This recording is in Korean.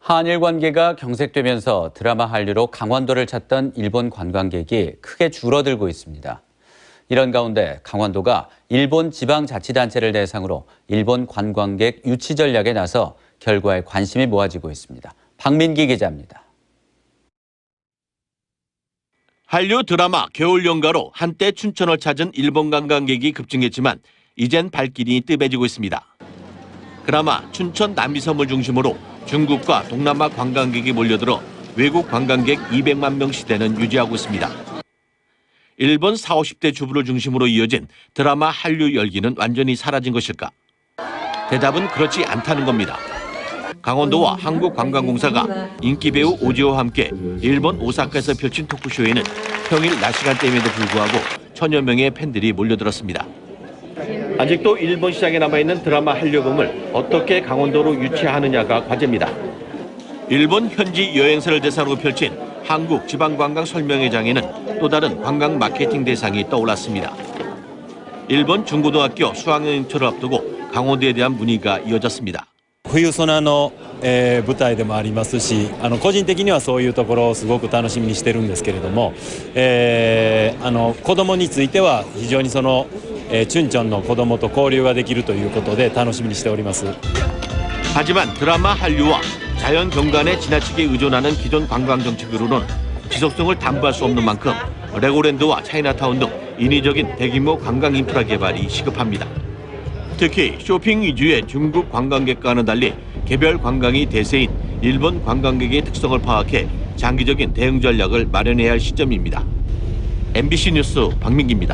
한일 관계가 경색되면서 드라마 한류로 강원도를 찾던 일본 관광객이 크게 줄어들고 있습니다. 이런 가운데 강원도가 일본 지방자치단체를 대상으로 일본 관광객 유치 전략에 나서 결과에 관심이 모아지고 있습니다. 박민기 기자입니다. 한류 드라마 겨울 연가로 한때 춘천을 찾은 일본 관광객이 급증했지만 이젠 발길이 뜸해지고 있습니다. 그나마 춘천 남이섬을 중심으로 중국과 동남아 관광객이 몰려들어 외국 관광객 200만 명 시대는 유지하고 있습니다. 일본 40, 50대 주부를 중심으로 이어진 드라마 한류 열기는 완전히 사라진 것일까? 대답은 그렇지 않다는 겁니다. 강원도와 한국관광공사가 인기 배우 오지호와 함께 일본 오사카에서 펼친 토크쇼에는 평일 낮 시간대임에도 불구하고 천여 명의 팬들이 몰려들었습니다. 아직도 일본 시장에 남아있는 드라마 한류붐을 어떻게 강원도로 유치하느냐가 과제입니다. 일본 현지 여행사를 대상으로 펼친 한국 지방관광 설명회장에는 또 다른 관광 마케팅 대상이 떠올랐습니다. 일본 중고등학교 수학여행 행철을 앞두고 강원도에 대한 문의가 이어졌습니다. 冬ソナの、えー舞台でもありますしあの個人的にはそういうところをすごく楽しみにしてるんですけれども、えーあの子供については非常にその、 えーチュンチョンの子供と交流ができるということで楽しみにしております。 하지만 드라마 한류와 자연 경관에 지나치게 의존하는 기존 관광 정책으로는 지속성을 담보할 수 없는 만큼 레고랜드와 차이나타운 등 인위적인 대규모 관광 인프라 개발이 시급합니다. 특히 쇼핑 위주의 중국 관광객과는 달리 개별 관광이 대세인 일본 관광객의 특성을 파악해 장기적인 대응 전략을 마련해야 할 시점입니다. MBC 뉴스 박민기입니다.